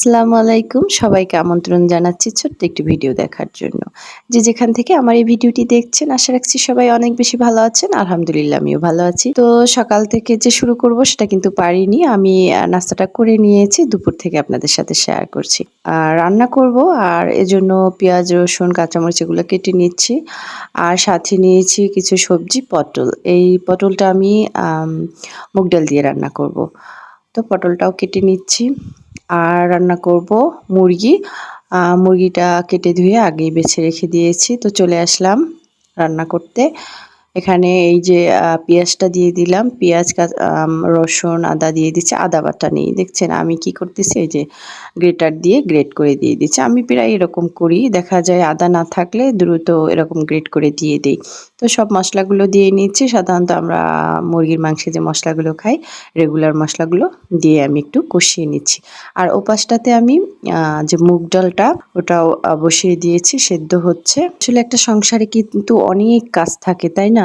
আসসালামু আলাইকুম। সবাইকে আমন্ত্রণ জানাচ্ছি ছোট্ট একটি ভিডিও দেখার জন্য। যে যেখান থেকে আমার এই ভিডিওটি দেখছেন, আশা রাখছি সবাই অনেক বেশি ভালো আছেন। আলহামদুলিল্লাহ, আমিও ভালো আছি। তো সকাল থেকে যে শুরু করব, সেটা কিন্তু পারিনি। আমি নাস্তাটা করে নিয়েছি, দুপুর থেকে আপনাদের সাথে শেয়ার করছি। আর রান্না করব, আর এজন্য পেঁয়াজ, রসুন, কাঁচামরিচ এগুলো কেটে নিচ্ছি। আর সাথে নিয়েছি কিছু সবজি, পটল। এই পটলটা আমি, মুগ ডাল দিয়ে রান্না করব। তো পটলটাও কেটে নিচ্ছি। আর রান্না করব মুরগি। মুরগিটা কেটে ধুয়ে আগেই বেছে রেখে দিয়েছি। তো চলে আসলাম রান্না করতে। এখানে এই যে পেঁয়াজটা দিয়ে দিলাম। পেঁয়াজ রসুন, আদা দিয়ে দিচ্ছি। আদা বাটা নেই। দেখছেন, আমি কি করতেছি? এই যে, গ্রেটার দিয়ে গ্রেট করে দিয়ে দিচ্ছি। আমি প্রায় এরকম করি। দেখা যায় আদা না থাকলে দ্রুত এরকম গ্রেট করে দিয়ে দিই। তো সব মশলাগুলো দিয়ে নিচ্ছি। সাধারণত আমরা মুরগির মাংসে যে মশলাগুলো খাই, রেগুলার মশলাগুলো দিয়ে আমি একটু কষিয়ে নিচ্ছি। আর ওপাশটাতে আমি যে মুগ ডালটা, ওটাও বসিয়ে দিয়েছি। সেদ্ধ হচ্ছে। আসলে একটা সংসারে কিন্তু অনেক কাজ থাকে, তাই না?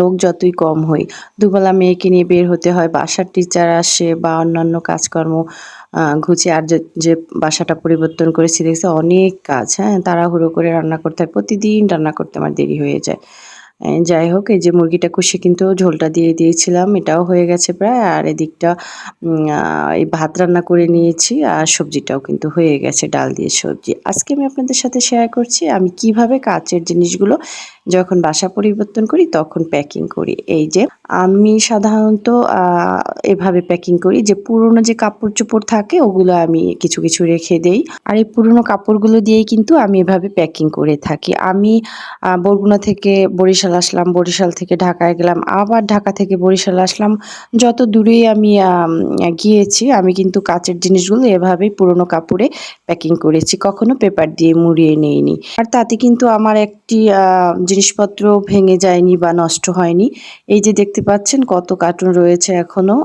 লোক যতই কম হই, দুবেলা মেয়েকে নিয়ে বের হতে হয়, বাসার টিচার আসে বা অন্যান্য কাজকর্ম ঘুচে, আর যে বাসাটা পরিবর্তন করেছি, দেখছি অনেক কাজ হ্যাঁ? তাড়াহুড়ো করে রান্না করতে হয়, প্রতিদিন রান্না করতে আমার দেরি হয়ে যায়। যাই হোক, এই যে মুরগিটা কষে কিন্তু ঝোলটা দিয়ে দিয়েছিলাম, এটাও হয়ে গেছে প্রায়, আর এদিকটা এই ভাত রান্না করে নিয়েছি, আর সবজিটাও কিন্তু হয়ে গেছে, ডাল দিয়ে সবজি। আজকে আমি আপনাদের সাথে শেয়ার করছি, আমি কীভাবে কাচের জিনিসগুলো যখন বাসা পরিবর্তন করি, তখন প্যাকিং করি। এই যে, আমি সাধারণত এভাবে প্যাকিং করি যে, পুরনো যে কাপড় চোপড় থাকে, ওগুলো আমি কিছু কিছু রেখে দেই, আর এই পুরনো কাপড়গুলো দিয়েই কিন্তু আমি এভাবে প্যাকিং করে থাকি। আমি বরগুনা থেকে বরিশাল আসলাম, বরিশাল থেকে ঢাকায় গেলাম। আবার ঢাকা থেকে বরিশাল আসলাম। যত দূরেই আমি গিয়েছি, আমি কিন্তু কাচের জিনিসগুলো এভাবেই পুরনো কাপড়ে প্যাকিং করেছি। কখনো পেপার দিয়ে মুড়িয়ে নেইনি। আর তাতে কিন্তু আমার একটি জিনিসপত্র ভেঙে যায়নি বা নষ্ট হয়নি। এই যে দেখতে পাচ্ছেন, কত কার্টুন রয়েছে এখনও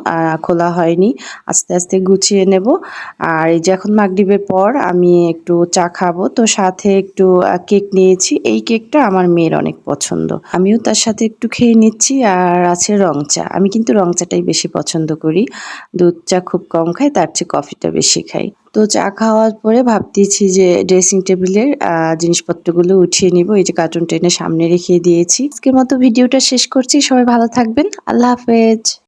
খোলা হয়নি। আস্তে আস্তে গুছিয়ে নেব। আর এই যে এখন মাগরিবের পর আমি একটু চা খাব। তো সাথে একটু কেক নিয়েছি। এই কেকটা আমার মেয়ের অনেক পছন্দ। আমিও তার সাথে একটু খেয়ে নিচ্ছি আর আছে রং চা। আমি কিন্তু রং চাটাই বেশি পছন্দ করি। দুধ চা খুব কম খাই, তার চেয়ে কফিটা বেশি খাই। তো চা খাওয়ার পরে ভাবতেছি যে ড্রেসিং টেবিলের জিনিসপত্রগুলো উঠিয়ে নিব। এই যে কার্টুন টেনে সামনে রেখে দিয়েছি। আজকের মতো ভিডিওটা শেষ করছি। সবাই ভালো থাকবেন। আল্লাহ হাফেজ।